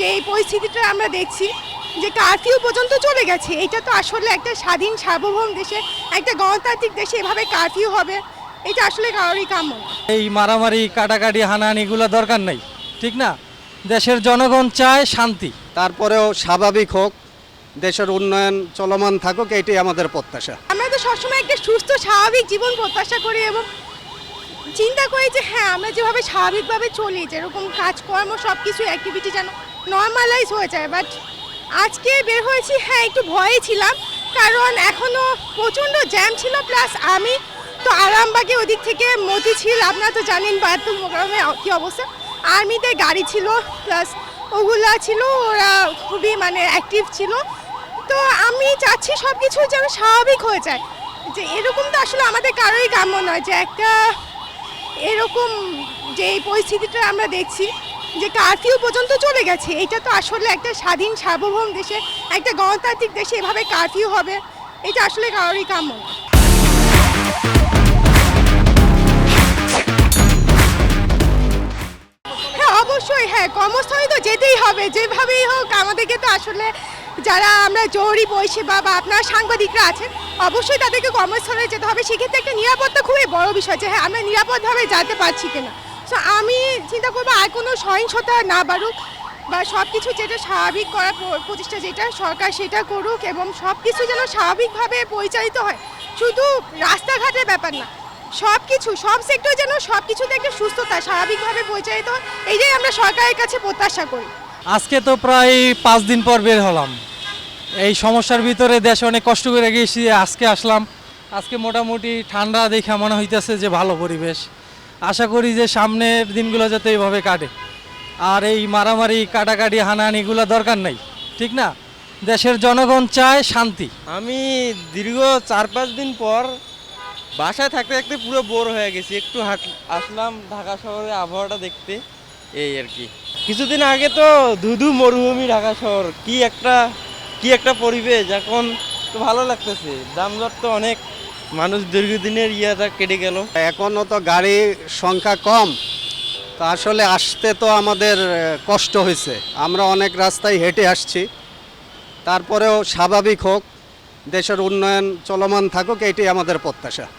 যে এই পরিস্থিতিটা আমরা দেখছি যে কারফিউ পর্যন্ত চলে গেছে এটা তো আসলে একটা স্বাধীন সার্বভৌম দেশে একটা গণতান্ত্রিক দেশে এভাবে কারফিউ হবে এটা আসলে কারোরই কাম্য এই মারামারি কাটাকাটি হানাহানি এগুলো দরকার নাই ঠিক না? দেশের জনগণ চায় শান্তি। তারপরেও স্বাভাবিক হোক দেশের উন্নয়ন চলমান থাকুক এটাই আমাদের প্রত্যাশা। আমরা তো সবসময় একটা সুস্থ স্বাভাবিক জীবন প্রত্যাশা করি এবং চিন্তা করি যে হ্যাঁ আমরা যেভাবে স্বাভাবিকভাবে চলি, যেরকম কাজকর্ম সব কিছু অ্যাক্টিভিটি যেন নর্মালাইজ হয়ে যায়। বাট আজকে বের হয়েছি হ্যাঁ একটু ভয়ে ছিলাম, কারণ এখনও প্রচণ্ড জ্যাম ছিল প্লাস আমি তো আরামবাগে ওদিক থেকে মতি ছিল, আপনারা তো জানেন বায়তুল মোকারমে কী অবস্থা। আর্মিদের গাড়ি ছিল প্লাস ওগুলা ছিল, ওরা খুবই মানে অ্যাক্টিভ ছিল। তো আমি চাচ্ছি সব কিছু যেন স্বাভাবিক হয়ে যায়। যে এরকম তো আসলে আমাদের কারোই কাম্য নয় যে একটা এরকম যে এই পরিস্থিতিটা আমরা দেখছি, যে কারফিউ পর্যন্ত চলে গেছে, এটা তো আসলে একটা স্বাধীন সার্বভৌম দেশে একটা গণতান্ত্রিক দেশে এভাবে কারফিউ হবে, এটা আসলে কারোরই কাম্য হ্যাঁ অবশ্যই হ্যাঁ কর্মস্থলে তো যেতেই হবে, যেভাবেই হোক, আমাদেরকে তো আসলে যারা আমরা জরুরি পরিষেবা বা আপনার সাংবাদিকরা আছেন, অবশ্যই তাদেরকে কর্মস্থলে যেতে হবে। সেক্ষেত্রে একটা নিরাপত্তা খুবই বড় বিষয় যে হ্যাঁ আমরা নিরাপদভাবে যেতে পারছি কিনা। সো আমি চিন্তা করব আর কোনো সহিংসতা না বাড়ুক বা সব কিছু যেটা স্বাভাবিক করার প্র- প্রচেষ্টা যেটা, সরকার সেটা করুক এবং সব কিছু যেন স্বাভাবিকভাবে পরিচালিত হয়। শুধু রাস্তাঘাটের ব্যাপার না সব কিছু সব সেক্টর যেন সব কিছুতে একটা সুস্থতা স্বাভাবিকভাবে পরিচালিত হয়, এইটাই আমরা সরকারের কাছে প্রত্যাশা করি। আজকে তো প্রায় পাঁচ দিন পর বের হলাম। এই সমস্যার ভিতরে দেশে অনেক কষ্ট করে গিয়েছি, আজকে আসলাম। আজকে মোটামুটি ঠান্ডা দেখে মনে হইতেছে যে ভালো পরিবেশ। আশা করি যে সামনের দিনগুলো যাতে এইভাবে কাটে। আর এই মারামারি, কাটাকাটি, হানাহানিগুলো দরকার নাই, ঠিক না? দেশের জনগণ চায় শান্তি। আমি দীর্ঘ চার পাঁচ দিন পর বাসায় থাকতে থাকতে পুরো বোর হয়ে গেছি। একটু হাঁট, আসলাম ঢাকা শহরে আবহাওয়াটা দেখতে, এই আর কি। কিছুদিন আগে তো ধুধু মরুভূমি ঢাকা শহর। কি একটা কি একটা পরিবেশ, এখন তো ভালো লাগতেছে। দামদর তো অনেক। মানুষ দীর্ঘদিনের ইয়াটা কেটে গেল। এখনও তো গাড়ির সংখ্যা কম। তো আসলে আসতে তো আমাদের কষ্ট হয়েছে। আমরা অনেক রাস্তায় হেঁটে আসছি। তারপরেও স্বাভাবিক হোক, দেশের উন্নয়ন চলমান থাকুক, এটাই আমাদের প্রত্যাশা।